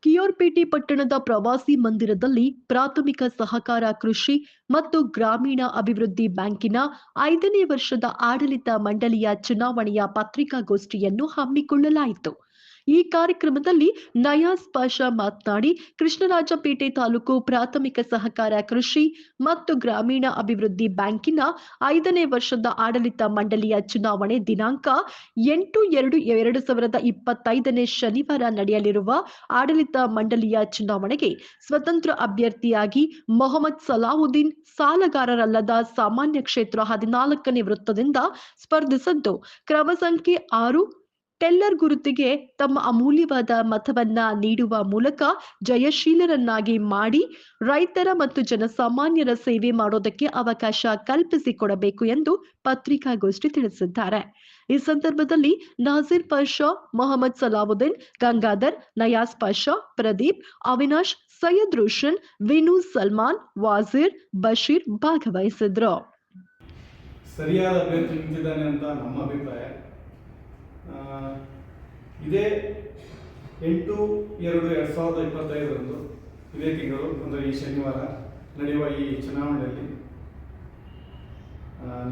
Q ಕಿಯೋರ್ಪೇಟೆ ಪಟ್ಟಣದ ಪ್ರವಾಸಿ ಮಂದಿರದಲ್ಲಿ ಪ್ರಾಥಮಿಕ ಸಹಕಾರ ಕೃಷಿ ಮತ್ತು ಗ್ರಾಮೀಣ ಅಭಿವೃದ್ಧಿ ಬ್ಯಾಂಕಿನ ಐದನೇ ವರ್ಷದ ಆಡಳಿತ ಮಂಡಳಿಯ ಚುನಾವಣೆಯ ಪತ್ರಿಕಾಗೋಷ್ಠಿಯನ್ನು ಹಮ್ಮಿಕೊಳ್ಳಲಾಯಿತು. ಈ ಕಾರ್ಯಕ್ರಮದಲ್ಲಿ ನಯಾಸ್ ಪಾಷಾ ಮಾತನಾಡಿ, ಕೃಷ್ಣರಾಜಪೇಟೆ ತಾಲೂಕು ಪ್ರಾಥಮಿಕ ಸಹಕಾರ ಕೃಷಿ ಮತ್ತು ಗ್ರಾಮೀಣ ಅಭಿವೃದ್ಧಿ ಬ್ಯಾಂಕಿನ ಐದನೇ ವರ್ಷದ ಆಡಳಿತ ಮಂಡಳಿಯ ಚುನಾವಣೆ ದಿನಾಂಕ ಎಂಟು ಎರಡು ಎರಡು ಸಾವಿರದ ಇಪ್ಪತ್ತೈದನೇ ಶನಿವಾರ ನಡೆಯಲಿರುವ ಆಡಳಿತ ಮಂಡಳಿಯ ಚುನಾವಣೆಗೆ ಸ್ವತಂತ್ರ ಅಭ್ಯರ್ಥಿಯಾಗಿ ಮೊಹಮ್ಮದ್ ಸಲಾಹುದ್ದೀನ್ ಸಾಲಗಾರರಲ್ಲದ ಸಾಮಾನ್ಯ ಕ್ಷೇತ್ರ ಹದಿನಾಲ್ಕನೇ ವೃತ್ತದಿಂದ ಸ್ಪರ್ಧಿಸಿದ್ದು, ಕ್ರಮ ಸಂಖ್ಯೆ ಆರು ಟೆಲ್ಲರ್ ಗುರುತಿಗೆ ತಮ್ಮ ಅಮೂಲ್ಯವಾದ ಮತವನ್ನ ನೀಡುವ ಮೂಲಕ ಜಯಶೀಲರನ್ನಾಗಿ ಮಾಡಿ ರೈತರ ಮತ್ತು ಜನಸಾಮಾನ್ಯರ ಸೇವೆ ಮಾಡೋದಕ್ಕೆ ಅವಕಾಶ ಕಲ್ಪಿಸಿಕೊಡಬೇಕು ಎಂದು ಪತ್ರಿಕಾಗೋಷ್ಠಿ ತಿಳಿಸಿದ್ದಾರೆ. ಈ ಸಂದರ್ಭದಲ್ಲಿ ನಾಜಿರ್ ಪಾಷಾ, ಮೊಹಮ್ಮದ್ ಸಲಾವುದ್ದೀನ್, ಗಂಗಾಧರ್ ನಯಾಸ್ ಪಾಷಾ, ಪ್ರದೀಪ್, ಅವಿನಾಶ್, ಸೈಯದ್ ರೋಷನ್, ವಿನು ಸಲ್ಮಾನ್ ವಾಜಿರ್ ಬಶೀರ್ ಭಾಗವಹಿಸಿದ್ರು. ಸರಿಯಾದ ಅಭ್ಯರ್ಥಿ ನಿಂತಿದ್ದಾನೆ ಅಂತ ನಮ್ಮ ಅಭಿಪ್ರಾಯ. ಇದೇ ಎಂಟು ಎರಡು ಎರಡು ಸಾವಿರದ ಇಪ್ಪತ್ತೈದರಂದು ಇದೇ ತಿಂಗಳು, ಅಂದರೆ ಈ ಶನಿವಾರ ನಡೆಯುವ ಈ ಚುನಾವಣೆಯಲ್ಲಿ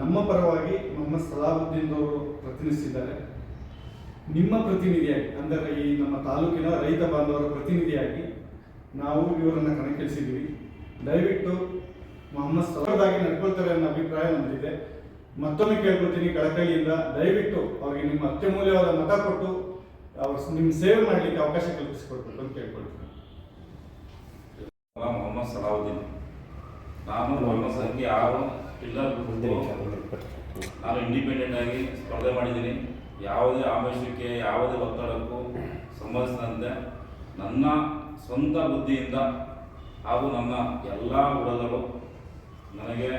ನಮ್ಮ ಪರವಾಗಿ ಮೊಹಮ್ಮದ್ ಸಲಾಬುದ್ದೀನ್ ಅವರು ಪ್ರತಿನಿಧಿಸಿದ್ದಾರೆ. ನಿಮ್ಮ ಪ್ರತಿನಿಧಿಯಾಗಿ, ಅಂದರೆ ಈ ನಮ್ಮ ತಾಲೂಕಿನ ರೈತ ಬಾಂಧವರ ಪ್ರತಿನಿಧಿಯಾಗಿ ನಾವು ಇವರನ್ನು ಕಣಕ್ಕಿಳಿಸಿದ್ದೀವಿ. ದಯವಿಟ್ಟು ಮೊಹಮ್ಮದ್ ಸಲಾದಾಗಿ ನಡ್ಕೊಳ್ತಾರೆ ಅನ್ನೋ ಅಭಿಪ್ರಾಯ ನಮ್ಮದಿದೆ ಮತ್ತೊಮ್ಮೆ ಕೇಳ್ಕೊಳ್ತೀನಿ ಕಳಕಳಿಯಿಂದ. ದಯವಿಟ್ಟು ಅವರಿಗೆ ನಿಮ್ಮ ಅತ್ಯಮೂಲ್ಯವಾದ ಮತ ಕೊಟ್ಟು ಅವ್ರ ನಿಮ್ಮ ಸೇವೆ ಮಾಡಲಿಕ್ಕೆ ಅವಕಾಶ ಕಲ್ಪಿಸಿಕೊಡ್ಬೇಕು ಅಂತ ಕೇಳ್ಕೊಳ್ತೀನಿ. ಮೊಹಮ್ಮದ್ ಸಲಾವುದ್ದೀನ್. ನಾನು ಮೊಹಮ್ಮದ್ ಸಂಖ್ಯೆ ಆರು ನಾನು ಇಂಡಿಪೆಂಡೆಂಟ್ ಆಗಿ ಸ್ಪರ್ಧೆ ಮಾಡಿದ್ದೀನಿ. ಯಾವುದೇ ಆಮಿಷಕ್ಕೆ, ಯಾವುದೇ ಒತ್ತಡಕ್ಕೂ ಸಂಬಂಧಿಸಿದಂತೆ ನನ್ನ ಸ್ವಂತ ಬುದ್ಧಿಯಿಂದ ಹಾಗೂ ನನ್ನ ಎಲ್ಲ ಹುಡುಗರು ನನಗೆ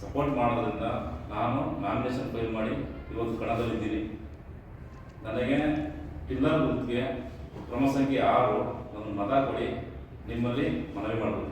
ಸಪೋರ್ಟ್ ಮಾಡೋದ್ರಿಂದ ನಾನು ನಾಮಿನೇಷನ್ ಫೈಲ್ ಮಾಡಿ ಇವತ್ತು ಕಣದಲ್ಲಿದ್ದೀನಿ. ನನಗೆ ಪಿಲ್ಲರ್ ಗುರುತಿಗೆ ಕ್ರಮ ಸಂಖ್ಯೆ ಆರು ಒಂದು ಮತ ಕೊಡಿ, ನಿಮ್ಮಲ್ಲಿ ಮನವಿ ಮಾಡಬಹುದು